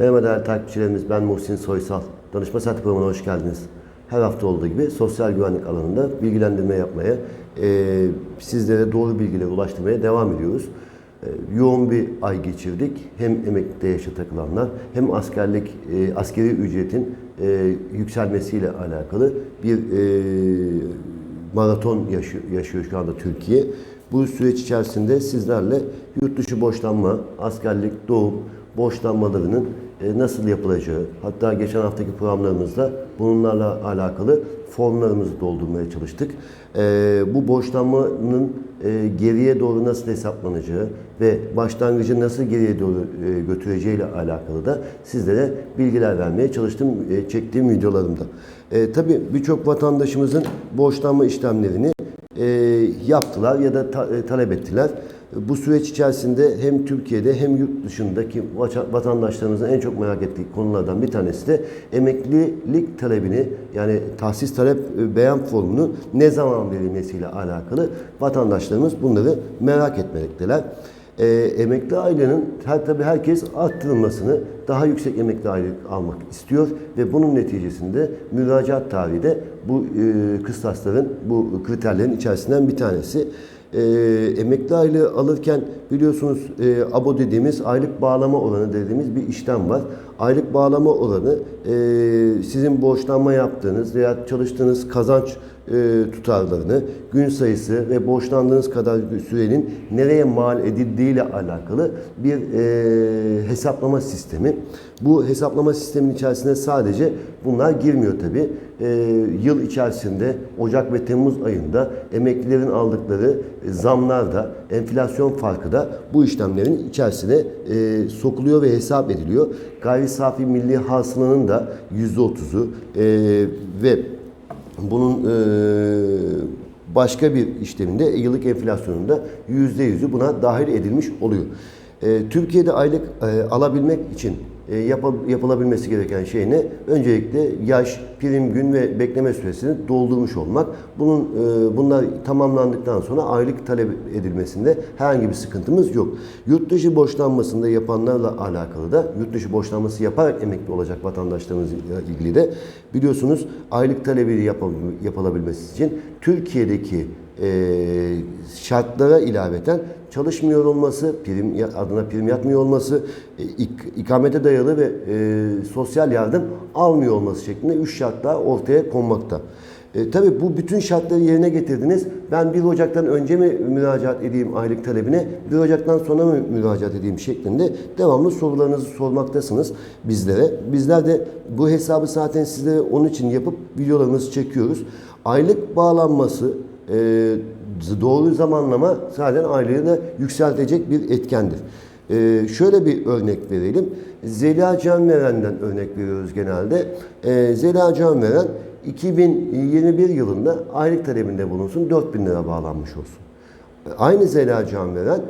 Merhaba değerli takipçilerimiz, ben Muhsin Soysal. Danışma Saati programına hoş geldiniz. Her hafta olduğu gibi sosyal güvenlik alanında bilgilendirme yapmaya, e, sizlere doğru bilgileri ulaştırmaya devam ediyoruz. E, yoğun bir ay geçirdik. Hem emeklilikte yaşa takılanlar hem askerlik, e, askeri ücretin e, yükselmesiyle alakalı bir e, maraton yaşıyor, yaşıyor şu anda Türkiye. Bu süreç içerisinde sizlerle yurt dışı borçlanma, askerlik, doğum, borçlanmalarının nasıl yapılacağı, hatta geçen haftaki programlarımızda bunlarla alakalı formlarımızı doldurmaya çalıştık. E, bu borçlanmanın e, geriye doğru nasıl hesaplanacağı ve başlangıcı nasıl geriye doğru e, götüreceğiyle alakalı da sizlere bilgiler vermeye çalıştım e, çektiğim videolarımda. E, tabii birçok vatandaşımızın borçlanma işlemlerini e, yaptılar ya da ta- e, talep ettiler. Bu süreç içerisinde hem Türkiye'de hem yurt dışındaki vatandaşlarımızın en çok merak ettiği konulardan bir tanesi de emeklilik talebini yani tahsis talep e, beyan formunu ne zaman verilmesiyle alakalı vatandaşlarımız bunları merak etmekteler. E, emekli ailenin her tabii herkes arttırılmasını, daha yüksek emekli aylık almak istiyor ve bunun neticesinde müracaat tarihi de bu e, kıstasların, bu kriterlerin içerisinden bir tanesi. E, emekli aylığı alırken biliyorsunuz e, ABO dediğimiz aylık bağlama oranı dediğimiz bir işlem var. Aylık bağlama oranı e, sizin borçlanma yaptığınız veya çalıştığınız kazanç e, tutarlarını, gün sayısı ve borçlandığınız kadar sürenin nereye mal edildiği ile alakalı bir e, hesaplama sistemi. Bu hesaplama sistemin içerisine sadece bunlar girmiyor tabi. yıl içerisinde Ocak ve Temmuz ayında emeklilerin aldıkları e, zamlar da, enflasyon farkı da bu işlemlerin içerisine e, sokuluyor ve hesap ediliyor. Gayri safi milli hasılanın da %30'u e, ve bunun e, başka bir işleminde yıllık enflasyonunda %100'ü buna dahil edilmiş oluyor. E, Türkiye'de aylık e, alabilmek için yapılabilmesi gereken şey ne? Öncelikle yaş, prim gün ve bekleme süresini doldurmuş olmak. Bunun e, bunlar tamamlandıktan sonra aylık talep edilmesinde herhangi bir sıkıntımız yok. Yurt dışı borçlanmasında yapanlarla alakalı da yurt dışı borçlanması yaparak emekli olacak vatandaşlarımızla ilgili de biliyorsunuz aylık talebi yapılabilmesi için Türkiye'deki e, şartlara ilaveten çalışmıyor olması, prim adına prim yatmıyor olması, e, ik- ikamete dayalı ve e, sosyal yardım almıyor olması şeklinde üç şart daha ortaya konmakta. E, tabii bu bütün şartları yerine getirdiniz. Ben 1 Ocak'tan önce mi müracaat edeyim aylık talebine, 1 Ocak'tan sonra mı müracaat edeyim şeklinde devamlı sorularınızı sormaktasınız bizlere. Bizler de bu hesabı zaten sizlere onun için yapıp videolarımızı çekiyoruz. Aylık bağlanması, e, doğru zamanlama zaten aylığı da yükseltecek bir etkendir. E, şöyle bir örnek verelim. Zeliha Canveren'den örnek veriyoruz genelde. E, Zeliha Canveren 2021 yılında aylık talebinde bulunsun 4000 lira bağlanmış olsun. Aynı Zeliha Canveren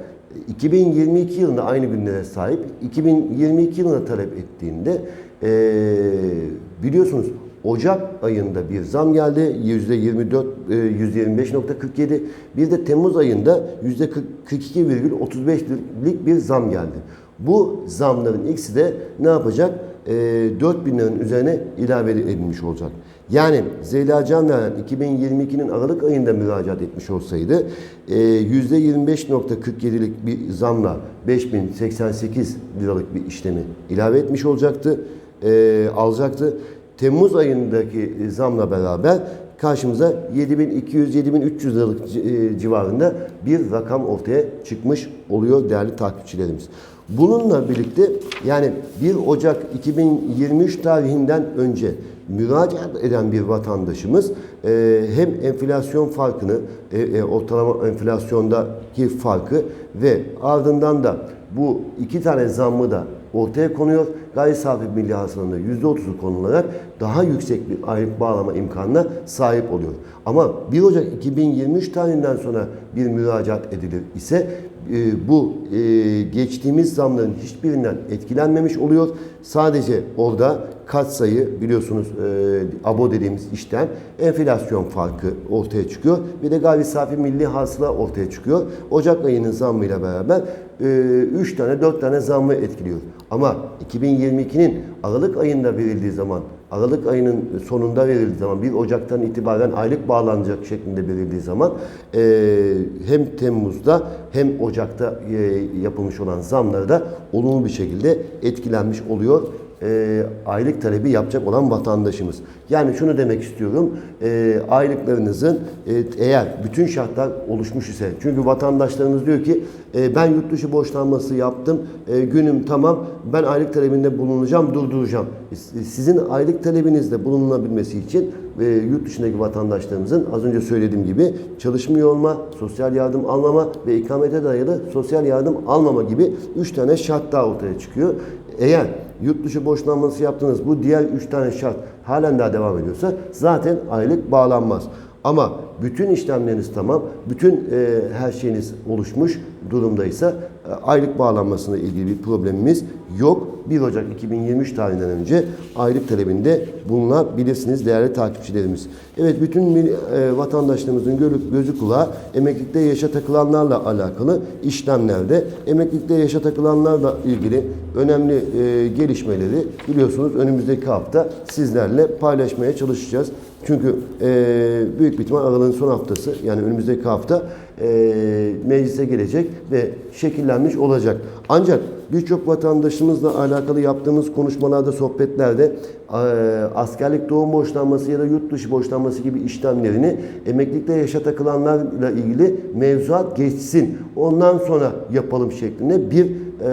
2022 yılında aynı günlere sahip 2022 yılında talep ettiğinde eee, biliyorsunuz Ocak ayında bir zam geldi. %24, e, %25.47. Bir de Temmuz ayında %42,35'lik bir zam geldi. Bu zamların ikisi de ne yapacak? E, 4 bin liranın üzerine ilave edilmiş olacak. Yani Zeyla Canveren 2022'nin Aralık ayında müracaat etmiş olsaydı e, %25.47'lik bir zamla 5088 liralık bir işlemi ilave etmiş olacaktı, e, alacaktı. Temmuz ayındaki zamla beraber karşımıza 7200-7300 liralık e, civarında bir rakam ortaya çıkmış oluyor değerli takipçilerimiz. Bununla birlikte yani 1 Ocak 2023 tarihinden önce müracaat eden bir vatandaşımız e, hem enflasyon farkını, e, e, ortalama enflasyondaki farkı ve ardından da bu iki tane zammı da ortaya konuyor. Gayri safi milli hasılanın %30'u konularak daha yüksek bir aylık bağlama imkanına sahip oluyor. Ama 1 Ocak 2023 tarihinden sonra bir müracaat edilir ise e, bu e, geçtiğimiz zamların hiçbirinden etkilenmemiş oluyor. Sadece orada katsayı biliyorsunuz e, abo dediğimiz işten enflasyon farkı ortaya çıkıyor. Bir de gayri safi milli hasıla ortaya çıkıyor. Ocak ayının zammıyla beraber 3 tane 4 tane zammı etkiliyor. Ama 2022'nin Aralık ayında verildiği zaman Aralık ayının sonunda verildiği zaman 1 Ocak'tan itibaren aylık bağlanacak şeklinde verildiği zaman e, hem Temmuz'da hem Ocak'ta e, yapılmış olan zamları da olumlu bir şekilde etkilenmiş oluyor e, aylık talebi yapacak olan vatandaşımız. Yani şunu demek istiyorum, e, aylıklarınızın e, eğer bütün şartlar oluşmuş ise, çünkü vatandaşlarımız diyor ki e, ben yurt dışı borçlanması yaptım, e, günüm tamam, ben aylık talebinde bulunacağım, durduracağım. Sizin aylık talebinizde bulunabilmesi için e, yurt dışındaki vatandaşlarımızın az önce söylediğim gibi çalışmıyor olma, sosyal yardım almama ve ikamete dayalı sosyal yardım almama gibi 3 tane şart daha ortaya çıkıyor. Eğer yurt dışı borçlanması yaptınız bu diğer 3 tane şart halen daha devam ediyorsa zaten aylık bağlanmaz. Ama bütün işlemleriniz tamam, bütün e, her şeyiniz oluşmuş durumdaysa e, aylık bağlanmasına ilgili bir problemimiz yok. 1 Ocak 2023 tarihinden önce aylık talebinde bulunabilirsiniz değerli takipçilerimiz. Evet bütün e, vatandaşlarımızın gözü, gözü kulağı emeklilikte yaşa takılanlarla alakalı işlemlerde emeklilikte yaşa takılanlarla ilgili önemli e, gelişmeleri biliyorsunuz önümüzdeki hafta sizlerle paylaşmaya çalışacağız. Çünkü e, büyük bir ihtimal aralığın son haftası yani önümüzdeki hafta e, meclise gelecek ve şekillenmiş olacak. Ancak birçok vatandaşımızla alakalı yaptığımız konuşmalarda, sohbetlerde e, askerlik doğum borçlanması ya da yurt dışı borçlanması gibi işlemlerini emeklilikte yaşa takılanlarla ilgili mevzuat geçsin. Ondan sonra yapalım şeklinde bir e,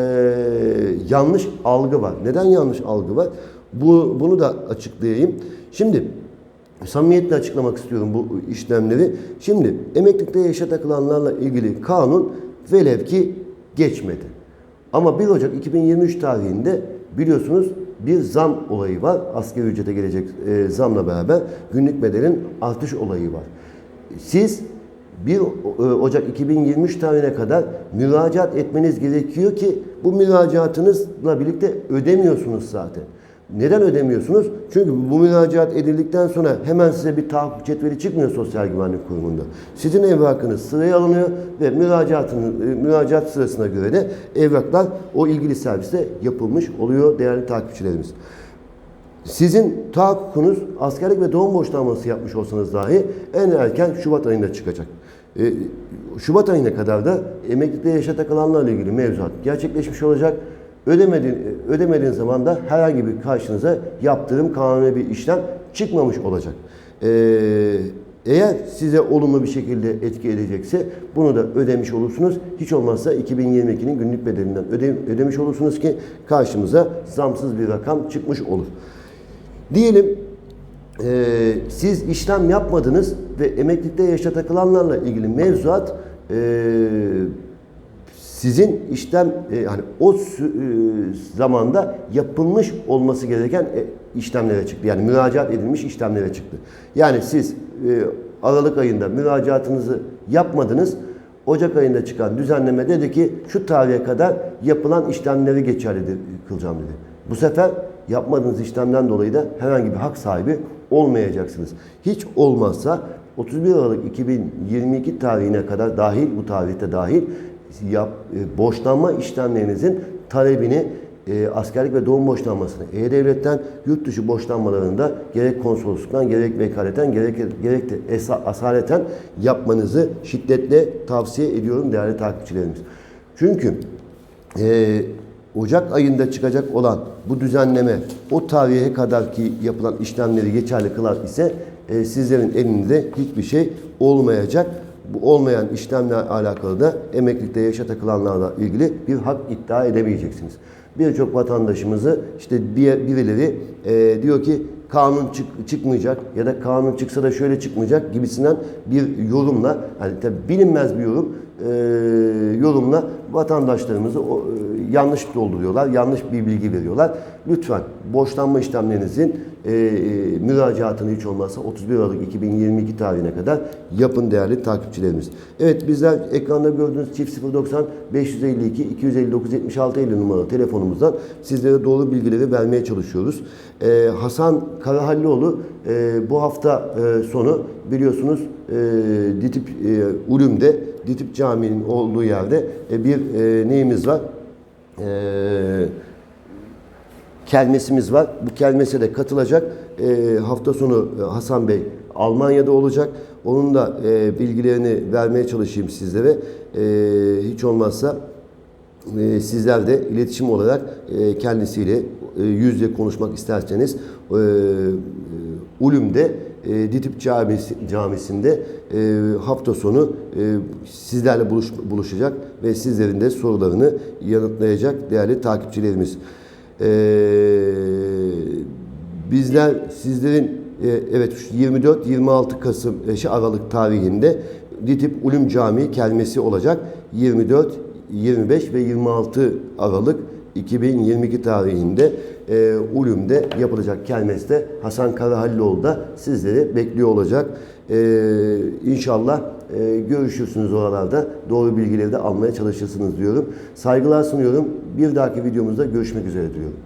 yanlış algı var. Neden yanlış algı var? Bu, bunu da açıklayayım. Şimdi Samimiyetle açıklamak istiyorum bu işlemleri. Şimdi emeklilikte yaşa takılanlarla ilgili kanun velev ki geçmedi. Ama 1 Ocak 2023 tarihinde biliyorsunuz bir zam olayı var. Asgari ücrete gelecek e, zamla beraber günlük bedelin artış olayı var. Siz 1 Ocak 2023 tarihine kadar müracaat etmeniz gerekiyor ki bu müracaatınızla birlikte ödemiyorsunuz zaten. Neden ödemiyorsunuz? Çünkü bu müracaat edildikten sonra hemen size bir tahakkuk cetveli çıkmıyor Sosyal Güvenlik Kurumu'nda. Sizin evrakınız sıraya alınıyor ve müracaatın, e, müracaat sırasına göre de evraklar o ilgili serviste yapılmış oluyor değerli takipçilerimiz. Sizin tahakkukunuz askerlik ve doğum borçlanması yapmış olsanız dahi en erken Şubat ayında çıkacak. Ee, Şubat ayına kadar da emeklilikte yaşa takılanlarla ilgili mevzuat gerçekleşmiş olacak. Ödemediğin, ödemediğin zaman da herhangi bir karşınıza yaptığım kanuni bir işlem çıkmamış olacak. Ee, eğer size olumlu bir şekilde etki edecekse bunu da ödemiş olursunuz. Hiç olmazsa 2022'nin günlük bedelinden öde, ödemiş olursunuz ki karşımıza zamsız bir rakam çıkmış olur. Diyelim e, siz işlem yapmadınız ve emeklilikte yaşa takılanlarla ilgili mevzuat e, sizin işlem e, hani o e, zamanda yapılmış olması gereken e, işlemlere çıktı. Yani müracaat edilmiş işlemlere çıktı. Yani siz e, Aralık ayında müracaatınızı yapmadınız. Ocak ayında çıkan düzenleme dedi ki şu tarihe kadar yapılan işlemleri geçerli kılacağım dedi. Bu sefer yapmadığınız işlemden dolayı da herhangi bir hak sahibi olmayacaksınız. Hiç olmazsa 31 Aralık 2022 tarihine kadar dahil bu tarihte dahil yap, e, borçlanma işlemlerinizin talebini e, askerlik ve doğum borçlanmasını E-Devlet'ten yurt dışı borçlanmalarında gerek konsolosluktan gerek vekaleten gerek, gerek de esa, asaleten yapmanızı şiddetle tavsiye ediyorum değerli takipçilerimiz. Çünkü e, Ocak ayında çıkacak olan bu düzenleme o tarihe kadar ki yapılan işlemleri geçerli kılar ise e, sizlerin elinde hiçbir şey olmayacak. Bu olmayan işlemle alakalı da emeklilikte yaşa takılanlarla ilgili bir hak iddia edemeyeceksiniz. Birçok vatandaşımızı işte bir, birileri e, diyor ki kanun çık- çıkmayacak ya da kanun çıksa da şöyle çıkmayacak gibisinden bir yorumla hani tabii bilinmez bir yorum e, yorumla vatandaşlarımızı o, e, yanlış dolduruyorlar, yanlış bir bilgi veriyorlar. Lütfen borçlanma işlemlerinizin e, e, müracaatını hiç olmazsa 31 Aralık 2022 tarihine kadar yapın değerli takipçilerimiz. Evet bizler ekranda gördüğünüz çift 090 552 259 76 50 numaralı telefonumuzdan sizlere doğru bilgileri vermeye çalışıyoruz. Hasan Karahallioğlu bu hafta sonu biliyorsunuz e, DİTİP e, Ulüm'de DİTİP Camii'nin olduğu yerde e, bir e, neyimiz var? E, kelmesimiz var. Bu kelmese de katılacak. E, hafta sonu e, Hasan Bey Almanya'da olacak. Onun da e, bilgilerini vermeye çalışayım sizlere. E, hiç olmazsa e, sizler de iletişim olarak e, kendisiyle e, yüz yüze konuşmak isterseniz e, Ulüm'de e, Ditip Camisi, Camisi'nde e, hafta sonu e, sizlerle buluş, buluşacak ve sizlerin de sorularını yanıtlayacak değerli takipçilerimiz. E, bizler sizlerin e, evet 24-26 Kasım e, şey, Aralık tarihinde Ditip Ulum Camii kelmesi olacak. 24, 25 ve 26 Aralık 2022 tarihinde e, Ulum'de yapılacak kelmeste Hasan Karahalloğlu da sizleri bekliyor olacak. E, inşallah e, görüşürsünüz oralarda. Doğru bilgileri de almaya çalışırsınız diyorum. Saygılar sunuyorum. Bir dahaki videomuzda görüşmek üzere diyorum.